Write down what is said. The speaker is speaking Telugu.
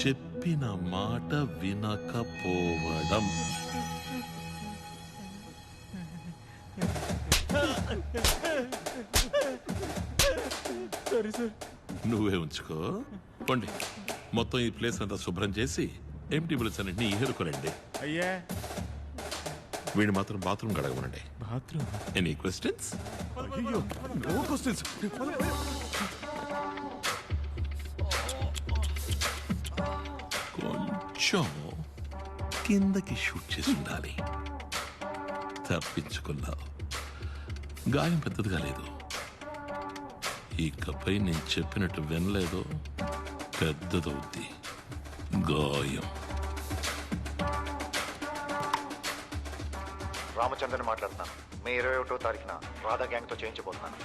చెప్పిన మాట వినకపోవడం. నువ్వే ఉంచుకో. పండి. మొత్తం ఈ ప్లేస్ అంతా శుభ్రం చేసి ఎంటీ బిల్స్ అన్నింటినీ ఏరుకోరండి అయ్యా వీడిని మాత్రం బాత్రూమ్ గడగమనండి బాత్రూమ్? ఎనీ క్వశ్చన్స్ అయ్యో నో క్వశ్చన్స్ కొంచెం కిందకి షూట్ చేసి ఉండాలి. తప్పించుకున్నావు గాయం పెద్దదిగా లేదు. ఇకపై నేను చెప్పినట్టు వినలేదో పెద్దదవుద్ది. గాయం. రామచంద్రని మాట్లాడుతున్నాను. మే ఇరవై ఒకటో తారీఖున రాధా గ్యాంగ్తో చేయించబోతున్నాను.